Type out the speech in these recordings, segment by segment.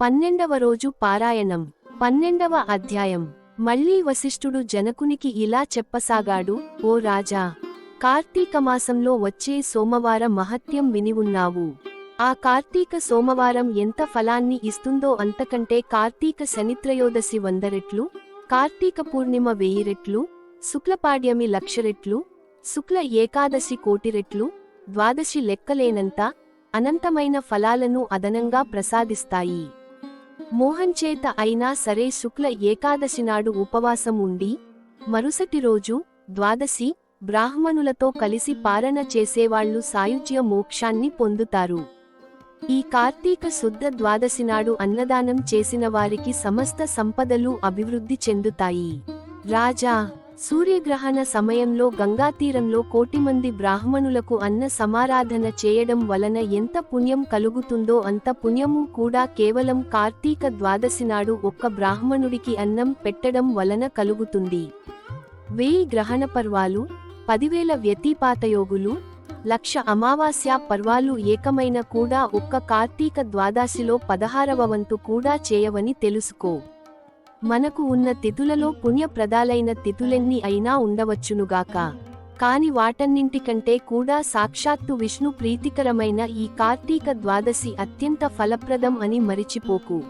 పన్నెండవ రోజు పారాయణం పన్నెండవ అధ్యాయం. మళ్ళీ వశిష్ఠుడు జనకునికి ఇలా చెప్పసాగాడు ఓ రాజా కార్తీక మాసంలో వచ్చే సోమవార మహత్యం విని ఉన్నావు. ఆ కార్తీక సోమవారం ఎంత ఫలాన్ని ఇస్తుందో అంతకంటే కార్తీక శనిత్రయోదశి వంద రెట్లు కార్తీక పూర్ణిమ వెయ్యి రెట్లు శుక్లపాడ్యమి లక్ష రెట్లు శుక్ల ఏకాదశి కోటి రెట్లు ద్వాదశి లెక్కలేనంత అనంతమైన ఫలాలను అదనంగా ప్రసాదిస్తాయి. మోహన్ చేత అయినా సరే శుక్ల ఏకాదశి నాడు ఉపవాసం ఉండి మరుసటి రోజు ద్వాదశి బ్రాహ్మణులతో కలిసి పారణ చేసేవాళ్ళు సాయుజ్య మోక్షాన్ని పొందుతారు. ఈ కార్తీక శుద్ధ ద్వాదశి నాడు అన్నదానం చేసిన వారికి సమస్త సంపదలు అభివృద్ధి చెందుతాయి. రాజా సూర్యగ్రహణ సమయంలో గంగాతీరంలో కోటి మంది బ్రాహ్మణులకు అన్న సమారాధన చేయడం వలన ఎంత పుణ్యం కలుగుతుందో అంత పుణ్యము కూడా కేవలం కార్తీక ద్వాదశి నాడు ఒక్క బ్రాహ్మణుడికి అన్నం పెట్టడం వలన కలుగుతుంది. వేయి గ్రహణ పర్వాలు పదివేల వ్యతిపాతయోగులు లక్ష అమావాస్య పర్వాలు ఏకమైన కూడా ఒక్క కార్తీక ద్వాదశిలో పదహారవ వంతు కూడా చేయవని తెలుసుకో. మనకు ఉన్న తిథులలో పుణ్యప్రదాలైన తిథులెన్ని అయినా ఉండవచ్చునుగాక. కాని వాటన్నింటికంటే కూడా సాక్షాత్తు విష్ణు ప్రీతికరమైన ఈ కార్తీక ద్వాదశి అత్యంత ఫలప్రదం అని మరిచిపోకు.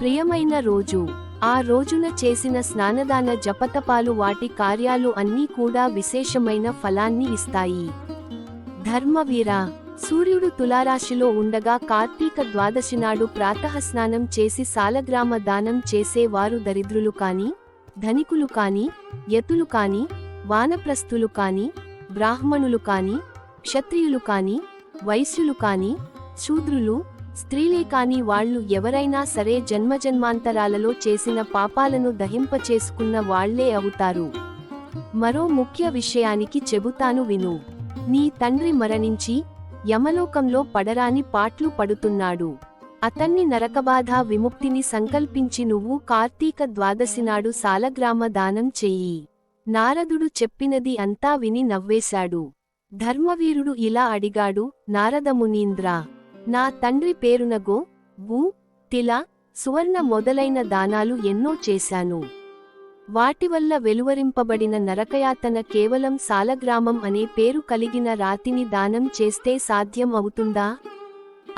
ప్రియమైన రోజు ఆ రోజున చేసిన స్నానదాన జపతపాలు వాటి కార్యాలు అన్నీ కూడా విశేషమైన ఫలాన్ని ఇస్తాయి. ధర్మవీరా సూర్యుడు తులారాశిలో ఉండగా కార్తీక ద్వాదశి నాడు ప్రాతఃస్నానం చేసి సాలగ్రామ దానం చేసే వారు దరిద్రులు కాని ధనికులు కాని యతులు కాని వానప్రస్థులు కాని బ్రాహ్మణులు కాని క్షత్రియులు కాని వైశ్యులు కాని శూద్రులు స్త్రీలే కాని వాళ్ళు ఎవరైనా సరే జన్మజన్మాంతరాలలో చేసిన పాపాలను దహింపచేసుకున్న వాళ్ళే అవుతారు. మరో ముఖ్య విషయానికి చెబుతాను విను. నీ తండ్రి మరణించి యమలోకంలో పడరాని పాట్లు పడుతున్నాడు. అతన్ని నరకబాధ విముక్తిని సంకల్పించి నువ్వు కార్తీక ద్వాదశి నాడు సాలగ్రామ దానం చెయ్యి. నారదుడు చెప్పినది అంతా విని నవ్వేశాడు. ధర్మవీరుడు ఇలా అడిగాడు నారదమునీంద్ర నా తండ్రి పేరునగో భూ తిల సువర్ణ మొదలైన దానాలు ఎన్నో చేశాను. వాటివల్ల వెలువరింపబడిన నరకయాతన కేవలం సాలగ్రామం అనే పేరు కలిగిన రాతిని దానం చేస్తే సాధ్యం అవుతుందా?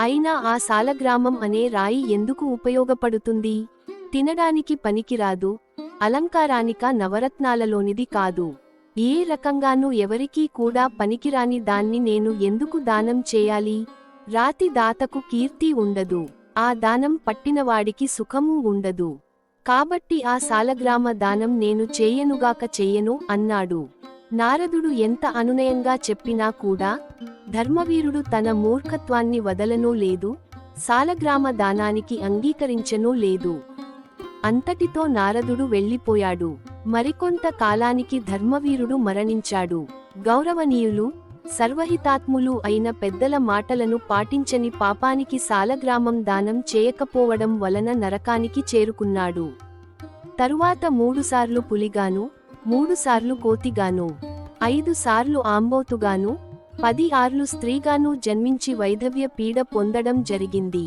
అయినా ఆ సాలగ్రామం అనే రాయి ఎందుకు ఉపయోగపడుతుంది? తినడానికి పనికిరాదు. అలంకారానిక నవరత్నాలలోనిది కాదు. ఏ రకంగానూ ఎవరికీ కూడా పనికిరాని దాన్ని నేను ఎందుకు దానం చేయాలి? రాతి దాతకు కీర్తి ఉండదు. ఆ దానం పట్టినవాడికి సుఖమూ ఉండదు. కాబట్టి ఆ సాలగ్రామ దానం నేను చేయనుగాక చెయ్యను అన్నాడు. నారదుడు ఎంత అనునయంగా చెప్పినా కూడా ధర్మవీరుడు తన మూర్ఖత్వాన్ని వదలనూ లేదు సాలగ్రామ దానానికి అంగీకరించనూ లేదు. అంతటితో నారదుడు వెళ్ళిపోయాడు. మరికొంత కాలానికి ధర్మవీరుడు మరణించాడు. గౌరవనీయులు సర్వహితాత్ములు అయిన పెద్దల మాటలను పాటించని పాపానికి సాలగ్రామం దానం చేయకపోవడం వలన నరకానికి చేరుకున్నాడు. తరువాత మూడుసార్లు పులిగాను మూడుసార్లు కోతిగాను ఐదు సార్లు ఆంబోతుగాను పది ఆర్లు స్త్రీగాను జన్మించి వైధవ్య పీడ పొందడం జరిగింది.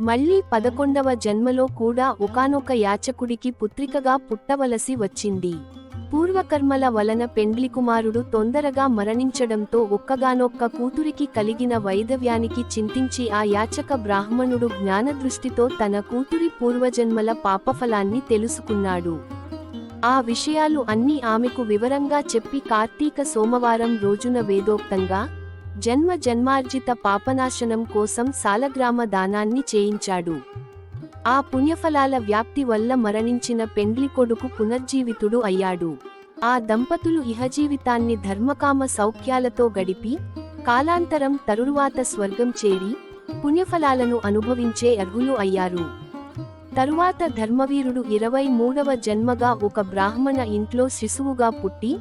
మళ్ళీ పదకొండవ జన్మలో కూడా ఒకానొక యాచకుడికి పుత్రికగా పుట్టవలసి వచ్చింది. పూర్వకర్మల వలన పెండ్లి కుమారుడు తొందరగా మరణించడంతో ఒక్కగానొక్క కూతురికి కలిగిన వైదవ్యానికి చింతించి ఆ యాచక బ్రాహ్మణుడు జ్ఞానదృష్టితో తన కూతురి పూర్వజన్మల పాపఫలాన్ని తెలుసుకున్నాడు. ఆ విషయాలు అన్నీ ఆమెకు వివరంగా చెప్పి కార్తీక సోమవారం రోజున వేదోక్తంగా జన్మ జన్మార్జిత పాపనాశనం కోసం సాలగ్రామ దానాన్ని చేయించాడు. ఆ పుణ్యఫలాల వ్యాప్తి వల్ల మరణించిన పెండ్లి కొడుకు పునర్జీవితుడు అయ్యాడు. ఆ దంపతులు ఇహజీవితాన్ని ధర్మకామ సౌఖ్యాలతో గడిపి కాలాంతరం తరువాత స్వర్గం చేరి పుణ్యఫలాలను అనుభవించే అర్హులు అయ్యారు. తరువాత ధర్మవీరుడు ఇరవై మూడవ జన్మగా ఒక బ్రాహ్మణ ఇంట్లో శిశువుగా పుట్టి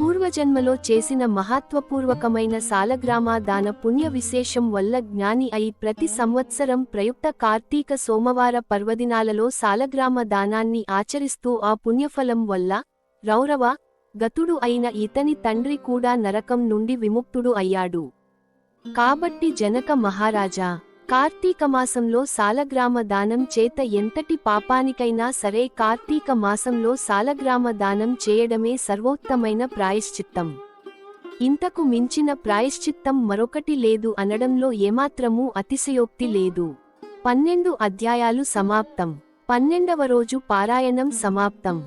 పూర్వజన్మలో చేసిన మహత్వపూర్వకమైన సాలగ్రామ దాన పుణ్య విశేషం వల్ల జ్ఞాని అయి ప్రతి సంవత్సరం ప్రయుక్త కార్తీక సోమవార పర్వదినాలలో సాలగ్రామ దానాన్ని ఆచరిస్తూ ఆ పుణ్యఫలం వల్ల రౌరవ గతుడు అయిన ఇతని తండ్రి కూడా నరకం నుండి విముక్తుడు అయ్యాడు. కాబట్టి జనక మహారాజా కార్తీక మాసంలో సాలగ్రామ దానం చేత ఎంతటి పాపానికైనా సరే కార్తీక మాసంలో సాలగ్రామ దానం చేయడమే సర్వోత్తమైన ప్రాయశ్చిత్తం. ఇంతకు మించిన ప్రాయశ్చిత్తం మరొకటి లేదు అనడంలో ఏమాత్రమూ అతిశయోక్తి లేదు. పన్నెండు అధ్యాయాలు సమాప్తం. పన్నెండవ రోజు పారాయణం సమాప్తం.